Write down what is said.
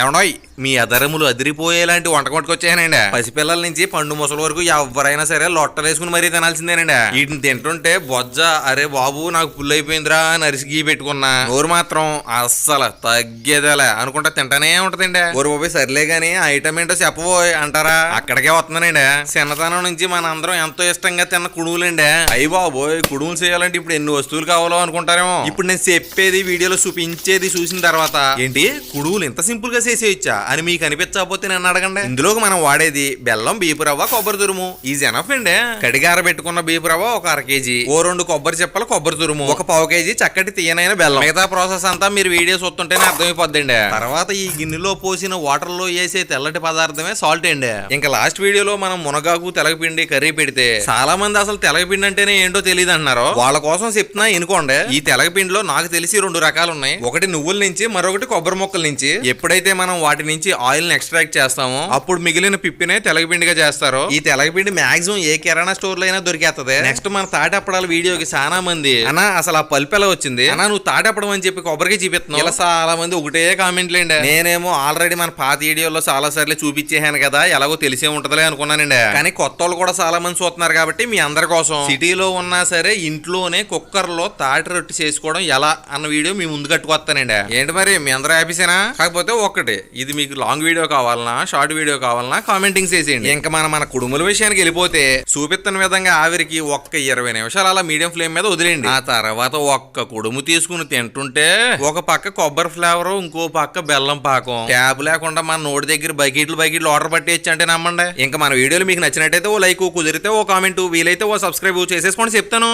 ఏమండోయ్ మీ అధరములు అదిరిపోయేలాంటి వంట కొట్టుకొచ్చాయనండి. పసిపిల్లల నుంచి పండు ముసలి వరకు ఎవరైనా సరే లొట్టలేసుకుని మరీ తినాల్సిందేనండి. వీటిని తింటుంటే బొజ్జ అరే బాబు నాకు పుల్లు అయిపోయిందిరా నరిసి గీ పెట్టుకున్నా. నోరు మాత్రం అస్సలు తగ్గేదేలే అనుకుంటా తింటానే ఉంటదండి. ఓరు బాబు సర్లే గాని ఐటమ్ ఏంటో చెప్పబోయ్ అంటారా? అక్కడికే వస్తున్నానండి. చిన్నతనం నుంచి మన అందరం ఎంతో ఇష్టంగా తిన్న కుడువులండి అయ్యి బాబోయ్ కుడువులు చేయాలంటే ఇప్పుడు ఎన్ని వస్తువులు కావాలో అనుకుంటారేమో. ఇప్పుడు నేను చెప్పేది వీడియోలో చూపించేది చూసిన తర్వాత ఏంటి? కుడువులు ఇంత సింపుల్గా చేసేయచ్చా? అని మీకు అనిపించకపోతే నన్ను అడగండి. ఇందులోకి మనం వాడేది బెల్లం బీపు రవ్వ కొబ్బరి తురుము. ఈజ్ ఎనఫ్ అండి. కడిగార పెట్టుకున్న బీపు రవ్వ ఒక అర కేజీ. ఓ రెండు కొబ్బరి చెప్పలు కొబ్బరి తురుము. ఒక పావు కేజీ చక్కటి తీయనైన బెల్లం. మిగతా ప్రాసెస్ అంతా మీరు వీడియో చూస్తుంటేనే అర్థమైపోద్దండి. తర్వాత ఈ గిన్నెలో పోసిన వాటర్లో వేసే తెల్లటి పదార్థమే సాల్ట్ అండి. ఇంకా లాస్ట్ వీడియోలో మనం మునగాకు తెలగపిండి కర్రీ పెడితే చాలా మంది అసలు తెలగపిండి అంటేనే ఏంటో తెలియదు అంటున్నారు. వాళ్ళ కోసం చెప్తున్నా ఎనుకోండి ఈ తెలగపిండిలో నాకు తెలిసి రెండు రకాలు ఉన్నాయి. ఒకటి నువ్వుల నుంచి మరొకటి కొబ్బరి మొక్కల నుంచి. ఎప్పుడైతే మనం వాటి నుంచి ఆయిల్ని ఎక్స్ట్రాక్ట్ చేస్తామో అప్పుడు మిగిలిన పిప్పినే తెలగపిండిగా చేస్తారు. ఈ తెలగపిండి మాక్సిమం ఏ కిరాణా స్టోర్లో అయినా దొరికేస్తుంది నెక్స్ట్ మన తాటప్పడాల వీడియోకి చాలా మంది అన్నా అసలు ఆ పల్పు ఎలా వచ్చింది? అన్నా నువ్వు తాటప్పడం అని చెప్పి కొబ్బరికి చూపిస్తున్నావు. ఇలా చాలా మంది ఒకటే కామెంట్లు అండి. నేనేమో ఆల్రెడీ మన పాత వీడియోలో చాలా సార్లు చూపించేసాను కదా ఎలాగో తెలిసే ఉంటదిలే అనుకున్నానండి కానీ కొత్త వాళ్ళు కూడా చాలా మంది చూస్తున్నారు కాబట్టి మీ అందరి కోసం. సిటీలో ఉన్నా సరే ఇంట్లోనే కుక్కర్లో తాటి రొట్టె చేసుకోవడం ఎలా అన్న వీడియో మీ ముందు కట్టుకొస్తానండి. ఏంటి మరి మీ అందరూ హ్యాపీసేనా కాకపోతే ఒక్కటి. ఇది మీకు లాంగ్ వీడియో కావాలన్నా షార్ట్ వీడియో కావాలన్నా కామెంటింగ్ చేసేయండి. ఇంకా మన మన కుడుముల విషయానికి వెళ్ళిపోతే చూపిస్తున్న విధంగా ఆవిరికి ఒక్క ఇరవై నిమిషాలు అలా మీడియం ఫ్లేమ్ మీద వదిలేండి ఆ తర్వాత ఒక్క కుడుము తీసుకుని తింటుంటే ఒక పక్క కొబ్బరి ఫ్లేవర్ ఇంకో పక్క బెల్లం పాకం. ట్యాబ్ లేకుండా మన నోటి దగ్గర బకెట్లు బకెట్లు ఆర్డర్ పట్టేయచ్చు అంటే నమ్మండి. ఇంకా మన వీడియోలు మీకు నచ్చినట్టయితే ఓ లైక్ కుదిరితే ఓ కామెంట్ వీలైతే ఓ సబ్స్క్రైబ్ చేసేసుకోండి. చెప్తాను.